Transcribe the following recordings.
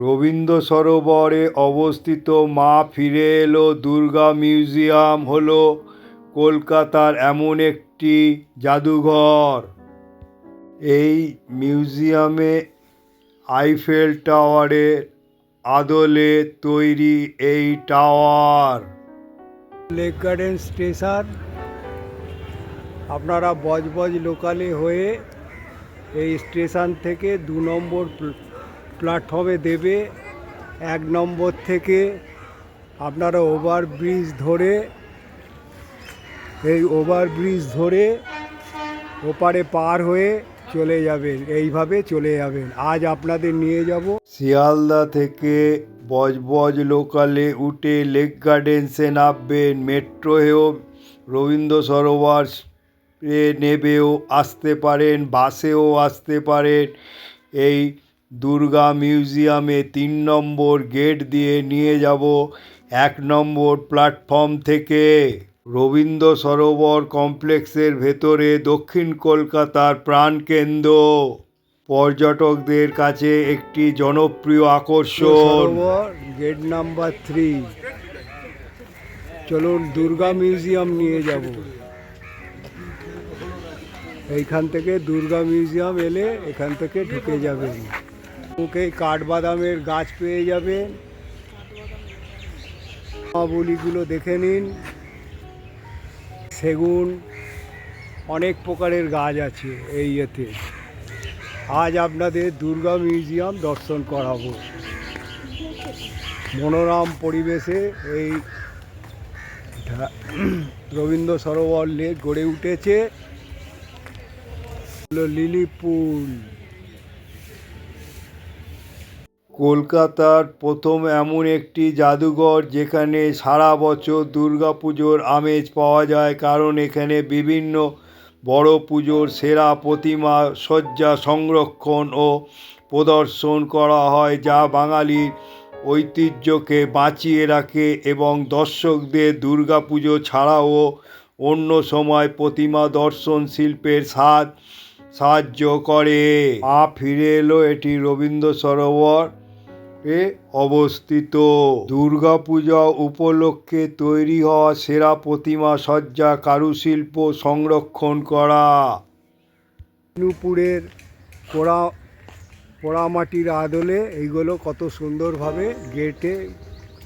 রবীন্দ্র সরোবরে অবস্থিত মা ফিরে এলো, দুর্গা মিউজিয়াম হল কলকাতার এমন একটি জাদুঘর। এই মিউজিয়ামে আইফেল টাওয়ারের আদলে তৈরি এই টাওয়ার। Lake garden station. আপনারা বজবজ লোকালে হয়ে এই স্টেশন থেকে দু নম্বর প্ল্যাটফর্মে দেবে এক নম্বর থেকে আপনারা ওভার ব্রিজ ধরে, এই ওভার ব্রিজ ধরে ওপারে পার হয়ে চলে যাবেন, এইভাবে চলে যাবেন। আজ আপনাদের নিয়ে যাব। শিয়ালদা থেকে বজবজ লোকালে উঠে লেক গার্ডেন্সে নামবেন, মেট্রো হয়েও রবীন্দ্র সরোবর নেবেও, আসতে পারেন, বাসেও আসতে পারেন। এই দুর্গা মিউজিয়ামে তিন নম্বর গেট দিয়ে নিয়ে যাব এক নম্বর প্ল্যাটফর্ম থেকে। রবীন্দ্র সরোবর কমপ্লেক্সের ভেতরে দক্ষিণ কলকাতার প্রাণকেন্দ্র। পর্যটকদের কাছে একটি জনপ্রিয় আকর্ষণ। গেট নাম্বার থ্রি চলুন দুর্গা মিউজিয়াম নিয়ে যাব। এইখান থেকে দুর্গা মিউজিয়াম এলে এখান থেকে ঢুকে যাবেন। মুখে কাঠবাদামের গাছ পেয়ে যাবেন। বলিগুলো দেখে নিন। সেগুন অনেক প্রকারের গাছ আছে এই ইয়েতে। আজ আপনাদের দুর্গা মিউজিয়াম দর্শন করাবো। মনোরম পরিবেশে এই রবীন্দ্র সরোবর লেক গড়ে উঠেছে। Lily pool. কলকাতার প্রথম এমন একটি জাদুঘর যেখানে সারা বছর দুর্গা পুজোর আমেজ পাওয়া যায়, কারণ এখানে বিভিন্ন বড় পুজোর সেরা প্রতিমা সজ্জা সংরক্ষণ ও প্রদর্শন করা হয়, যা বাঙালির ঐতিহ্যকে বাঁচিয়ে রাখে এবং দর্শকদের দুর্গাপুজো ছাড়াও অন্য সময় প্রতিমা দর্শন শিল্পের স্বাদ সাহায্য করে। মা ফিরে এলো এটি রবীন্দ্র সরোবর। এ অবস্থিত। দুর্গাপূজা উপলক্ষে তৈরি হওয়া সেরা প্রতিমা সজ্জা কারুশিল্প সংরক্ষণ করা। বিষ্ণুপুরের পোড়া, পোড়ামাটির আদলে এইগুলো কত সুন্দরভাবে গেটে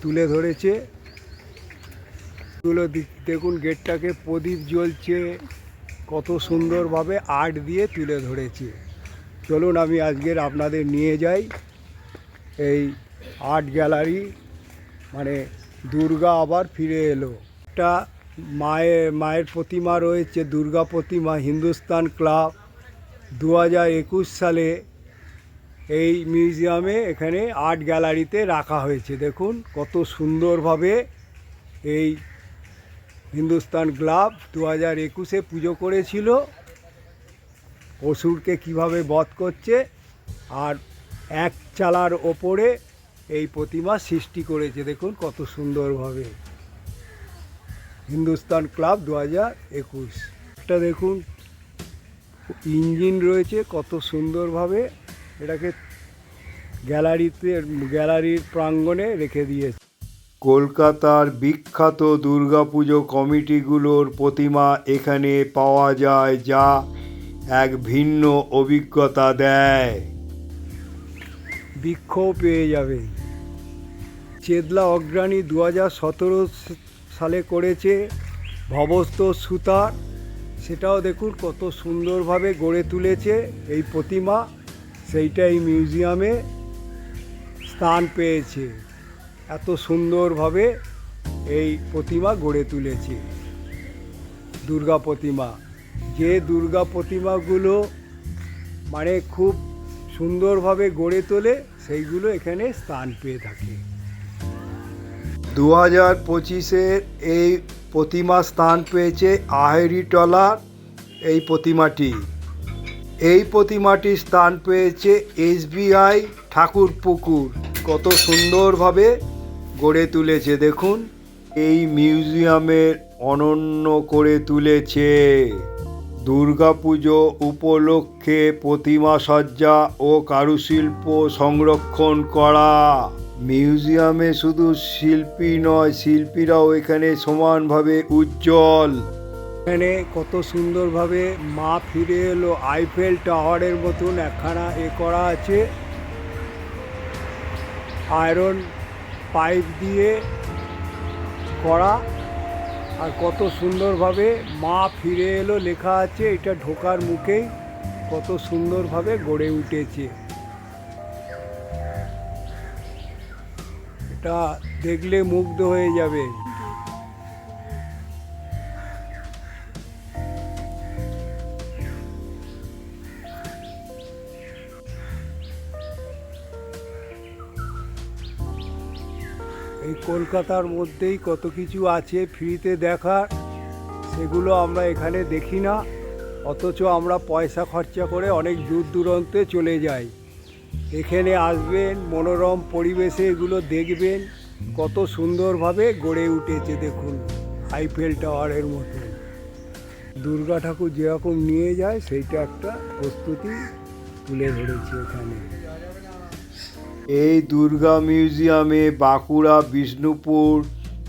তুলে ধরেছে। এগুলো দেখুন গেটটাকে প্রদীপ জ্বলছে, কত সুন্দরভাবে আর্ট দিয়ে তুলে ধরেছে। চলুন আমি আজকের আপনাদের নিয়ে যাই। এই আর্ট গ্যালারি মানে দুর্গা আবার ফিরে এলো। একটা মায়ের মায়ের প্রতিমা রয়েছে, দুর্গা প্রতিমা, হিন্দুস্তান ক্লাব। দু একুশ সালে এই মিউজিয়ামে এখানে আর্ট গ্যালারিতে রাখা হয়েছে। দেখুন কত সুন্দরভাবে এই হিন্দুস্তান ক্লাব দু হাজার একুশে পুজো করেছিল। অসুরকে কীভাবে বধ করছে আর এক চালার ওপরে এই প্রতিমা সৃষ্টি করেছে। দেখুন কত সুন্দরভাবে। হিন্দুস্তান ক্লাব দু হাজার একুশ। একটা দেখুন, ইঞ্জিন রয়েছে কত সুন্দরভাবে। এটাকে গ্যালারিতে, গ্যালারির প্রাঙ্গণে রেখে দিয়েছে। কলকাতার বিখ্যাত দুর্গাপুজো কমিটিগুলোর প্রতিমা এখানে পাওয়া যায়, যা এক ভিন্ন অভিজ্ঞতা দেয়। বৃক্ষও পেয়ে যাবে। চেদলা অগ্রাণী দু সতেরো সালে করেছে ভবস্ত সুতার। সেটাও দেখুন কত সুন্দরভাবে গড়ে তুলেছে এই প্রতিমা। সেইটা এই মিউজিয়ামে স্থান পেয়েছে। এত সুন্দরভাবে এই প্রতিমা গড়ে তুলেছে। দুর্গা প্রতিমা। যে দুর্গা প্রতিমাগুলো মানে খুব সুন্দরভাবে গড়ে তোলে, সেইগুলো এখানে স্থান পেয়ে থাকে। দু হাজার পঁচিশের এই প্রতিমা স্থান পেয়েছে আহেরিটলার এই প্রতিমাটি। এই প্রতিমাটি স্থান পেয়েছে এসবিআই ঠাকুরপুকুর। কত সুন্দরভাবে গড়ে তুলেছে, দেখুন। এই মিউজিয়ামের অনন্য করে তুলেছে। দুর্গাপুজো উপলক্ষে প্রতিমা সজ্জা ও কারুশিল্প সংরক্ষণ করা। মিউজিয়ামে শুধু শিল্পী নয়, শিল্পীরাও এখানে সমানভাবে উজ্জ্বল। এখানে কত সুন্দরভাবে মা ফিরে এলো, আইফেল টাওয়ারের মতন একখানা এ করা আছে। আয়রন পাইপ দিয়ে করা। আর কত সুন্দরভাবে মা ফিরে এলো, লেখা আছে, এটা ঢোকার মুখেই কত সুন্দরভাবে গড়ে উঠেছে। এটা দেখলে মুগ্ধ হয়ে যাবে। কলকাতার মধ্যেই কত কিছু আছে ফ্রিতে দেখার, সেগুলো আমরা এখানে দেখি না। অথচ আমরা পয়সা খরচা করে অনেক দূর দূরান্তে চলে যাই। এখানে আসবেন, মনোরম পরিবেশে এগুলো দেখবেন। কত সুন্দরভাবে গড়ে উঠেছে দেখুন, আইফেল টাওয়ারের মতো। দুর্গা ঠাকুর যেরকম নিয়ে যায়, সেইটা একটা প্রস্তুতি তুলে ধরেছে এখানে। এই দুর্গা মিউজিয়ামে বাঁকুড়া, বিষ্ণুপুর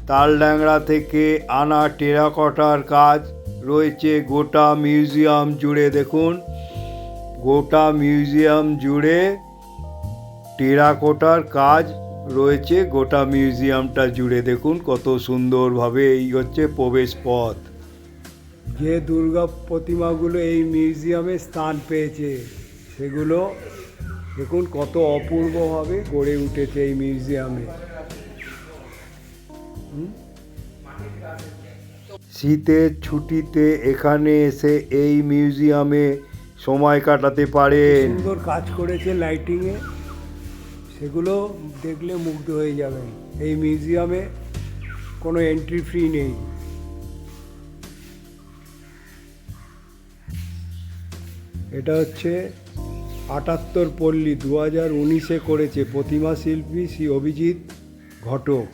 তালড্যাংরা থেকে আনা টেরাকটার কাজ রয়েছে গোটা মিউজিয়াম জুড়ে। দেখুন, গোটা মিউজিয়াম জুড়ে টেরাকোটার কাজ রয়েছে গোটা মিউজিয়ামটা জুড়ে। দেখুন, কত সুন্দরভাবে এই হচ্ছে প্রবেশ পথ। যে দুর্গা প্রতিমাগুলো এই মিউজিয়ামে স্থান পেয়েছে, সেগুলো দেখুন কত অপূর্বভাবে গড়ে উঠেছে এই মিউজিয়ামে। শীতের ছুটিতে এখানে এসে এই মিউজিয়ামে সময় কাটাতে পারেন। সুন্দর কাজ করেছে লাইটিংয়ে সেগুলো দেখলে মুগ্ধ হয়ে যাবেন। এই মিউজিয়ামে কোনো এন্ট্রি ফ্রি নেই। এটা হচ্ছে আটাত্তর পল্লী দু হাজার উনিশে করেছে প্রতিমা শিল্পী শ্রী অভিজিৎ ঘটক।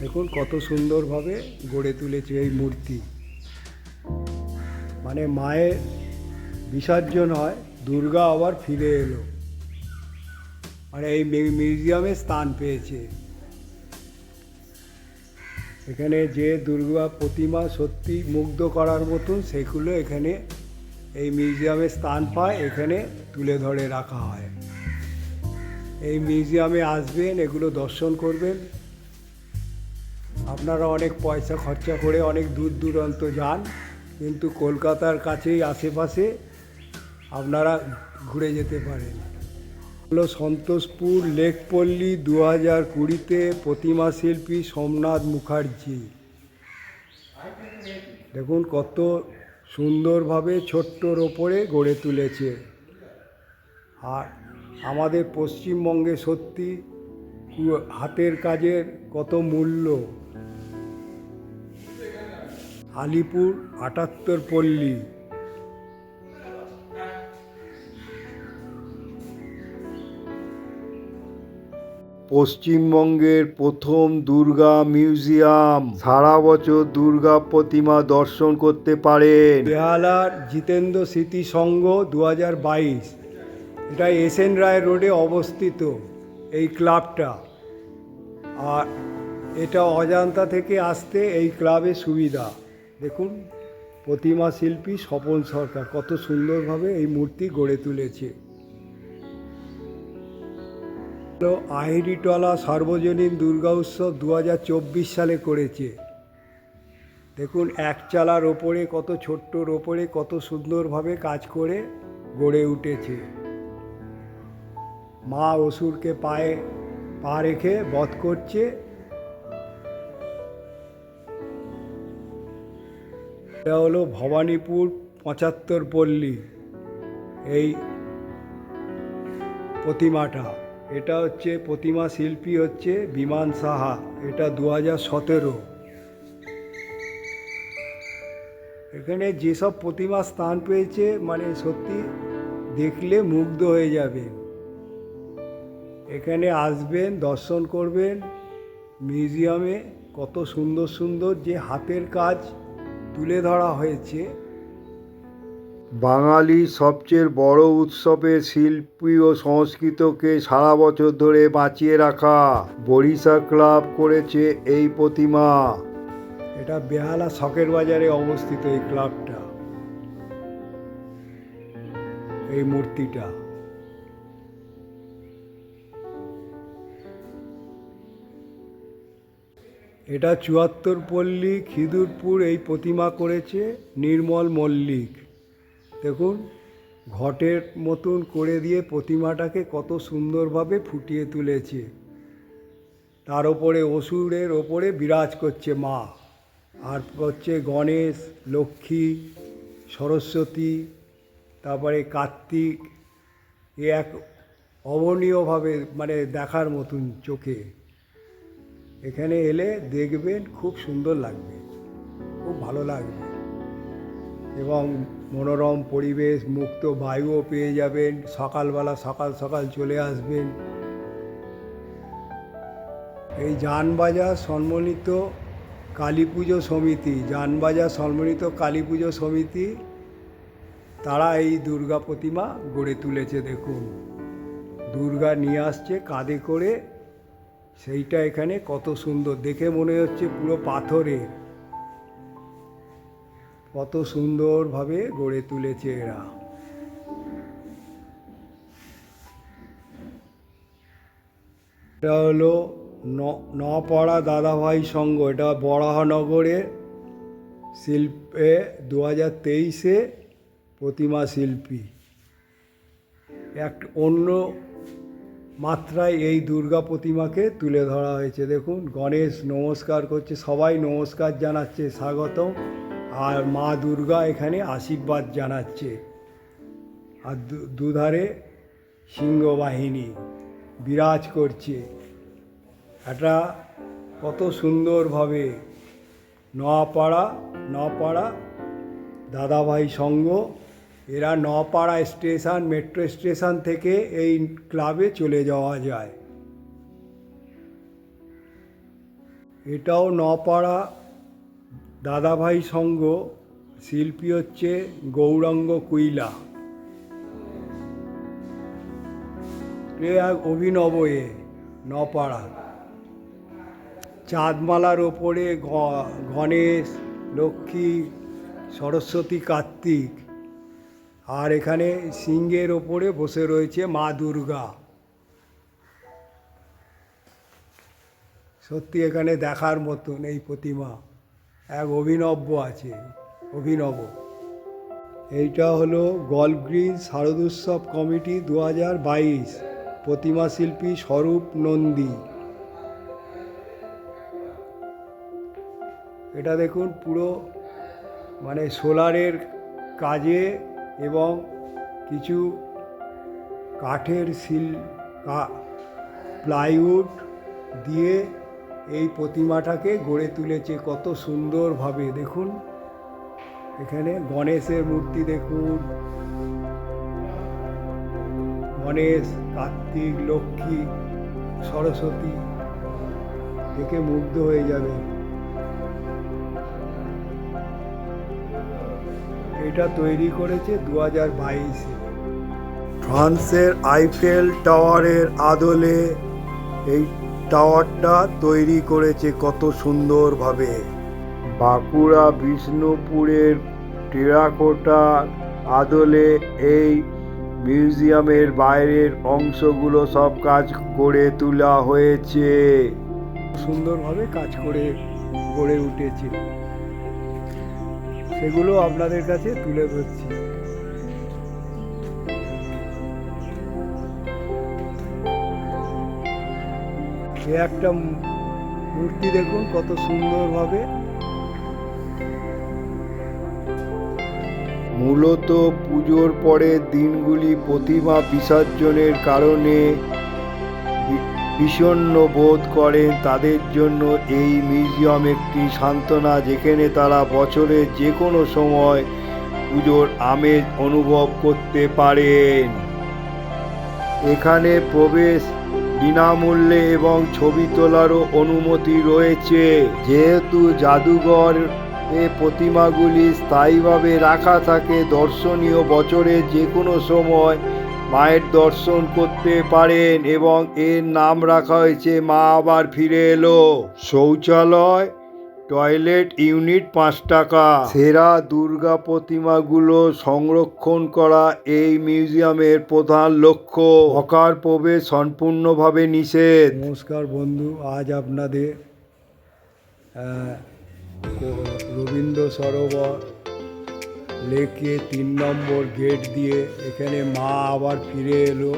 দেখুন কত সুন্দরভাবে গড়ে তুলেছে এই মূর্তি। মানে মায়ের বিসর্জন হয়, দুর্গা আবার ফিরে এলো। মানে এই মিউজিয়ামে স্থান পেয়েছে। এখানে যে দুর্গা প্রতিমা সত্যি মুগ্ধ করার মতন সেগুলো এখানে এই মিউজিয়ামে স্থান পায়, এখানে তুলে ধরে রাখা হয়। এই মিউজিয়ামে আসবেন, এগুলো দর্শন করবেন। আপনারা অনেক পয়সা খরচা করে অনেক দূর দূরান্ত যান, কিন্তু কলকাতার কাছেই আশেপাশে আপনারা ঘুরে যেতে পারেন। হলো সন্তোষপুর লেকপল্লী দু হাজার কুড়িতে প্রতিমা শিল্পী সোমনাথ মুখার্জি। দেখুন কত সুন্দরভাবে ছোট্টর ওপরে গড়ে তুলেছে। আর আমাদের পশ্চিমবঙ্গে সত্যি হাতের কাজের কত মূল্য। আলিপুর আটাত্তর পল্লী। পশ্চিমবঙ্গের প্রথম দুর্গা মিউজিয়াম। সারা বছর দুর্গা প্রতিমা দর্শন করতে পারেন। বেহালার জিতেন্দ্র স্মৃতি সংঘ দু হাজার বাইশ। এটা এস এন রায় রোডে অবস্থিত এই ক্লাবটা। আর এটা অজান্তা থেকে আসতে এই ক্লাবে সুবিধা। দেখুন, প্রতিমা শিল্পী স্বপন সরকার কত সুন্দরভাবে এই মূর্তি গড়ে তুলেছে। আহিরিটলা সার্বজনীন দুর্গা উৎসব দু হাজার চব্বিশ সালে করেছে। দেখুন, এক চালার ওপরে, কত ছোট্টর ওপরে, কত সুন্দরভাবে কাজ করে গড়ে উঠেছে। মা অসুরকে পায়ে, পা রেখে বধ করছে। এটা হলো ভবানীপুর পঁচাত্তর পল্লী, এই প্রতিমাটা। এটা হচ্ছে প্রতিমা শিল্পী হচ্ছে বিমান সাহা, এটা দু হাজার সতেরো। এখানে যেসব প্রতিমা স্থান পেয়েছে মানে সত্যি দেখলে মুগ্ধ হয়ে যাবে এখানে আসবেন, দর্শন করবেন, মিউজিয়ামে কত সুন্দর সুন্দর যে হাতের কাজ তুলে ধরা হয়েছে। বাঙালির সবচেয়ে বড় উৎসবের শিল্পী ও সংস্কৃতকে সারা বছর ধরে বাঁচিয়ে রাখা বরিশা ক্লাব করেছে এই প্রতিমা। এটা বেহালা শখের বাজারে অবস্থিত এই ক্লাবটা। এই মূর্তিটা। এটা চুয়াত্তর পল্লী খিদুরপুর এই প্রতিমা করেছে নির্মল মল্লিক। দেখুন, ঘটের মতন করে দিয়ে প্রতিমাটাকে কত সুন্দরভাবে ফুটিয়ে তুলেছে। তার ওপরে অসুরের ওপরে বিরাজ করছে মা। আর হচ্ছে গণেশ, লক্ষ্মী, সরস্বতী, তারপরে কার্তিক, এ এক অবনীয়ভাবে মানে দেখার মতন চোখে। এখানে এলে দেখবেন খুব সুন্দর লাগবে, খুব ভালো লাগবে। এবং মনোরম পরিবেশ, মুক্ত বায়ুও পেয়ে যাবেন। সকালবেলা সকাল সকাল চলে আসবেন। এই যানবাজার সম্মানিত কালী পুজো সমিতি, যানবাজার সম্মানিত কালী পুজো সমিতি, তারা এই দুর্গা প্রতিমা গড়ে তুলেছে, দেখুন। দুর্গা নিয়ে আসছে কাঁধে করে। সেইটা এখানে কত সুন্দর। দেখে মনে হচ্ছে পুরো পাথরের কত সুন্দরভাবে গড়ে তুলেছে এরা। এটা হলো ন- নপাড়া দাদাভাই সংঘ। এটা বরাহনগরে শিল্পে দু হাজার তেইশে প্রতিমা শিল্পী। এক অন্য মাত্রায় এই দুর্গা প্রতিমাকে তুলে ধরা হয়েছে। দেখুন, গণেশ নমস্কার করছে, সবাই নমস্কার জানাচ্ছে, স্বাগতম। আর মা দুর্গা এখানে আশীর্বাদ জানাচ্ছে। আর দুধারে সিংহবাহিনী বিরাজ করছে। এটা কত সুন্দরভাবে নপাড়া নপাড়া দাদাভাই সঙ্গ এরা নপাড়া স্টেশন, মেট্রো স্টেশন থেকে এই ক্লাবে চলে যাওয়া যায়। এটাও নপাড়া দাদাভাই সঙ্গ শিল্পী হচ্ছে গৌরাঙ্গ কুইলা। এক অভিনব এ নপাড়া। চাঁদমালার ওপরে গণেশ, লক্ষ্মী, সরস্বতী, কার্তিক। আর এখানে সিংহের ওপরে বসে রয়েছে মা দুর্গা। সত্যি এখানে দেখার মতন এই প্রতিমা। এক অভিনব্য আছে, অভিনব। এইটা হলো গল্ফ গ্রিন শারদোৎসব কমিটি দু হাজার বাইশ, প্রতিমা শিল্পী স্বরূপ নন্দী। এটা দেখুন পুরো মানে সোলারের কাজে এবং কিছু কাঠের শিল প্লাইউড দিয়ে এই প্রতিমাটাকে গড়ে তুলেছে কত সুন্দরভাবে, দেখুন। এখানে গণেশের মূর্তি দেখুন। গণেশ, কার্তিক, লক্ষ্মী, সরস্বতী, দেখে মুগ্ধ হয়ে যাবে। এটা তৈরি করেছে দু হাজার বাইশে। ফ্রান্সের আইফেল টাওয়ারের আদলে এই টাওয়ারটা তৈরি করেছে কত সুন্দরভাবে। বাঁকুড়া বিষ্ণুপুরের টেরাকোটা আদলে এই মিউজিয়ামের বাইরের অংশগুলো সব কাজ করে তোলা হয়েছে। সুন্দরভাবে কাজ করে গড়ে উঠেছে। সেগুলো আপনাদের কাছে তুলে ধরছি। এ একটা মূর্তি দেখুন, কত সুন্দর সুন্দরভাবে। মূলত পুজোর পরের দিনগুলি প্রতিমা বিসর্জনের কারণে বি- বিষণ্ণ বোধ করেন তাদের জন্য এই মিউজিয়াম একটি সান্ত্বনা, যেখানে তারা বছরের যে কোনো সময় পুজোর আমেজ অনুভব করতে পারেন। এখানে প্রবেশ বিনামূল্যে এবং ছবি তোলারও অনুমতি রয়েছে। যেহেতু জাদুঘর এ প্রতিমাগুলি স্থায়ীভাবে রাখা থাকে, দর্শনীয় বছরে যে কোনো সময় মায়ের দর্শন করতে পারেন এবং এর নাম রাখা হয়েছে, মা আবার ফিরে এলো। শৌচালয় টয়লেট ইউনিট পাঁচ টাকা। সেরা দুর্গা প্রতিমাগুলো সংরক্ষণ করা এই মিউজিয়ামের প্রধান লক্ষ্য। হকার প্রবেশ সম্পূর্ণভাবে নিষেধ। নমস্কার বন্ধু আজ আপনাদের রবীন্দ্র সরোবর লেকে তিন নম্বর গেট দিয়ে এখানে মা আবার ফিরে এলো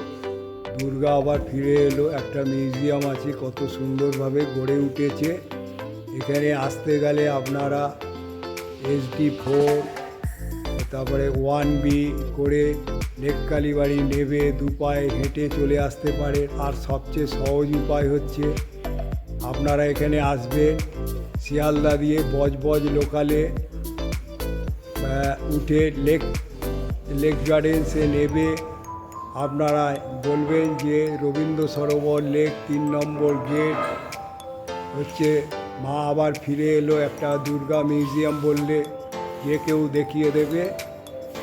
দুর্গা আবার ফিরে এলো। একটা মিউজিয়াম আছে কত সুন্দরভাবে গড়ে উঠেছে। এখানে আসতে গেলে আপনারা এসডি ফোর তারপরে ওয়ান বি করে লেক কালীবাড়ি নেবে দু পায়ে হেঁটে চলে আসতে পারে। আর সবচেয়ে সহজ উপায় হচ্ছে আপনারা এখানে আসবে শিয়ালদা দিয়ে বজবজ লোকালে উঠে লেক লেক গার্ডেন্সে নেবে। আপনারা বলবেন যে রবীন্দ্র সরোবর লেক তিন নম্বর গেট হচ্ছে মা আবার ফিরে এলো একটা দুর্গা মিউজিয়াম বললে, যে কেউ দেখিয়ে দেবে?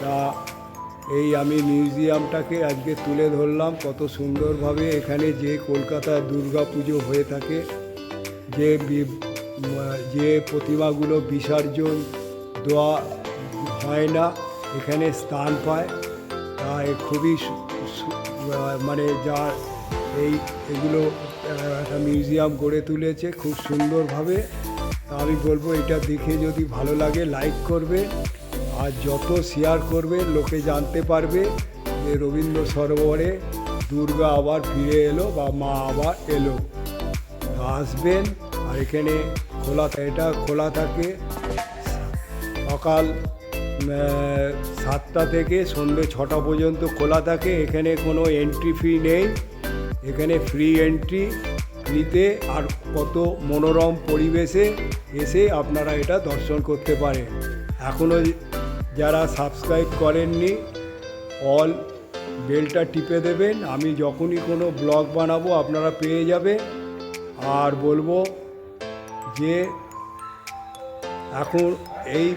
তা এই আমি মিউজিয়ামটাকে আজকে তুলে ধরলাম। কত সুন্দরভাবে এখানে যে কলকাতায় দুর্গা পুজো হয়ে থাকে, যে যে প্রতিমাগুলো বিসর্জন দেওয়া হয় না, এখানে স্থান পায়। তাই খুবই মানে যা এই, এগুলো একটা মিউজিয়াম গড়ে তুলেছে খুব সুন্দরভাবে। আমি বলব এটা দেখে যদি ভালো লাগে লাইক করবে। আর যত শেয়ার করবে, লোকে জানতে পারবে যে রবীন্দ্র সরোবরে দুর্গা আবার ফিরে এলো বা মা আবার এলো। আসবেন আর এখানে খোলা এটা খোলা থাকে। সকাল সাতটা থেকে সন্ধ্যে ছটা পর্যন্ত খোলা থাকে। এখানে কোনো এন্ট্রি ফি নেই। এখানে ফ্রি এন্ট্রি ফ্রিতে আর কত মনোরম পরিবেশে এসে আপনারা এটা দর্শন করতে পারেন। এখনও যারা সাবস্ক্রাইব করেননি অল বেলটা টিপে দেবেন। আমি যখনই কোনো ব্লগ বানাবো, আপনারা পেয়ে যাবে আর বলব যে এখন এই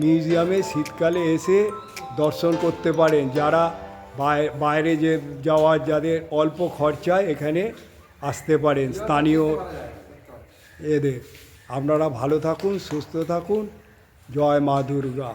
মিউজিয়ামে শীতকালে এসে দর্শন করতে পারেন। যারা বাইরে যে যাওয়ার যাদের অল্প খরচায় এখানে আসতে পারেন স্থানীয় এদের। আপনারা ভালো থাকুন, সুস্থ থাকুন। জয় মা দুর্গা।